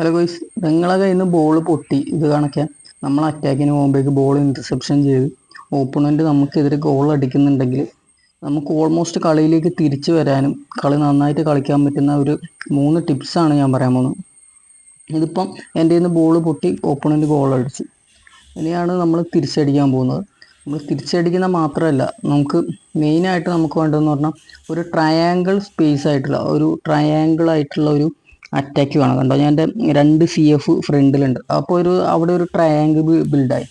Hello ഗോയ്സ് നിങ്ങളെ കയ്യിൽ നിന്ന് ബോൾ പൊട്ടി. ഇത് കണക്കാൻ നമ്മൾ അറ്റാക്കിന് പോകുമ്പോഴേക്ക് ബോൾ ഇന്റർസെപ്ഷൻ ചെയ്ത് ഓപ്പണന്റ് നമുക്കെതിരെ ഗോൾ അടിക്കുന്നുണ്ടെങ്കിൽ നമുക്ക് ഓൾമോസ്റ്റ് കളിയിലേക്ക് തിരിച്ചു വരാനും കളി നന്നായിട്ട് കളിക്കാൻ പറ്റുന്ന ഒരു മൂന്ന് ടിപ്സാണ് ഞാൻ പറയാൻ പോകുന്നത്. ഇതിപ്പം എന്റെ നിന്ന് ബോൾ പൊട്ടി ഓപ്പണന്റ് ഗോൾ അടിച്ചു. ഇനിയാണ് നമ്മൾ തിരിച്ചടിക്കാൻ പോകുന്നത്. നമ്മൾ തിരിച്ചടിക്കുന്ന മാത്രമല്ല നമുക്ക് മെയിനായിട്ട് നമുക്ക് വേണ്ടതെന്ന് പറഞ്ഞാൽ ഒരു ട്രയാങ്കിൾ സ്പേസ് ആയിട്ടുള്ള ഒരു ട്രയാങ്കിൾ ആയിട്ടുള്ള ഒരു അറ്റാക്ക് വേണം. കണ്ടോ? ഞാൻ എന്റെ രണ്ട് സി എഫ് ഫ്രണ്ടിലുണ്ട് അപ്പോൾ ഒരു അവിടെ ഒരു ട്രയാങ്കിൾ ബിൽഡായി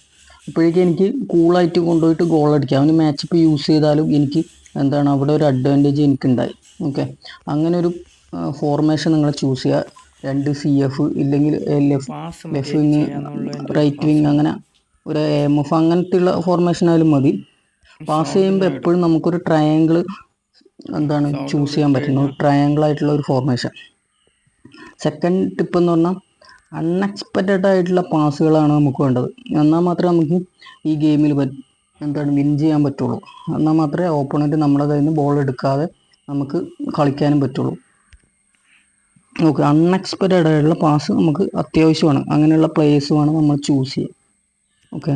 അപ്പോഴേക്കും എനിക്ക് കൂളായിട്ട് കൊണ്ടുപോയിട്ട് ഗോൾ അടിക്കാം. അവന് മാച്ച് ഇപ്പോൾ യൂസ് ചെയ്താലും എനിക്ക് എന്താണ് അവിടെ ഒരു അഡ്വാന്റേജ് എനിക്കുണ്ടായി. ഓക്കെ അങ്ങനെ ഒരു ഫോർമേഷൻ നിങ്ങൾ ചൂസ് ചെയ്യുക. രണ്ട് സി എഫ് ഇല്ലെങ്കിൽ left left wing right wing അങ്ങനെ ഒരു എം എഫ് അങ്ങനത്തെ ഉള്ള ഫോർമേഷൻ ആയാലും മതി. പാസ് ചെയ്യുമ്പോൾ എപ്പോഴും നമുക്കൊരു ട്രയാങ്കിൾ എന്താണ് ചൂസ് ചെയ്യാൻ പറ്റുന്നത് ട്രയാങ്കിൾ ആയിട്ടുള്ള ഒരു ഫോർമേഷൻ സെക്കൻഡ് ടിപ്പ് എന്ന് പറഞ്ഞാൽ അൺഎക്സ്പെക്റ്റഡ് ആയിട്ടുള്ള പാസുകളാണ് നമുക്ക് വേണ്ടത്. എന്നാൽ മാത്രമേ നമുക്ക് ഈ ഗെയിമിൽ എന്താണ് വിൻ ചെയ്യാൻ പറ്റുള്ളൂ. എന്നാൽ മാത്രമേ ഓപ്പോണന്റ് നമ്മുടെ കയ്യിൽ നിന്ന് ബോൾ എടുക്കാതെ നമുക്ക് കളിക്കാനും പറ്റുള്ളൂ. ഓക്കെ അൺഎക്സ്പെക്റ്റഡ് ആയിട്ടുള്ള പാസ് നമുക്ക് അത്യാവശ്യമാണ്. അങ്ങനെയുള്ള പ്ലേയേഴ്സ് വേണം നമ്മൾ ചൂസ് ചെയ്യാം ഓക്കെ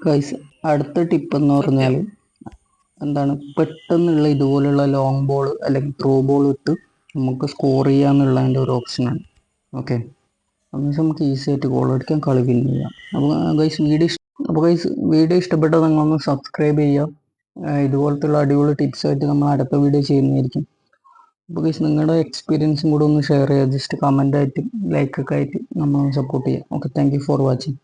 ഗൈസ് അടുത്ത ടിപ്പ് എന്ന് പറഞ്ഞാൽ എന്താണ്? പെട്ടെന്നുള്ള ഇതുപോലുള്ള ലോങ് ബോൾ അല്ലെങ്കിൽ ത്രോ ബോൾ ഇട്ട് നമുക്ക് സ്കോർ ചെയ്യാന്നുള്ളതിന്റെ ഒരു ഓപ്ഷനാണ് ഓക്കെ അപ്പോൾ നമുക്ക് ഈസി ആയിട്ട് ഗോൾ അടിക്കാൻ കളി വിൻ ചെയ്യാം. അപ്പോൾ ഗൈസ് വീഡിയോ അപ്പോൾ ഗൈസ് വീഡിയോ ഇഷ്ടപ്പെട്ടാൽ നിങ്ങളൊന്ന് സബ്സ്ക്രൈബ് ചെയ്യുക. ഇതുപോലത്തുള്ള അടിപൊളി ടിപ്സ് ആയിട്ട് നമ്മൾ അടുത്ത വീഡിയോ ചെയ്യുന്നതായിരിക്കും. അപ്പോൾ ഗൈസ് നിങ്ങളുടെ എക്സ്പീരിയൻസും കൂടെ ഒന്ന് ഷെയർ ചെയ്യുക. ജസ്റ്റ് കമന്റ് ആയിട്ട് ലൈക്കൊക്കെ ആയിട്ട് നമ്മളൊന്ന് സപ്പോർട്ട് ചെയ്യാം ഓക്കെ താങ്ക് ഫോർ വാച്ചിങ്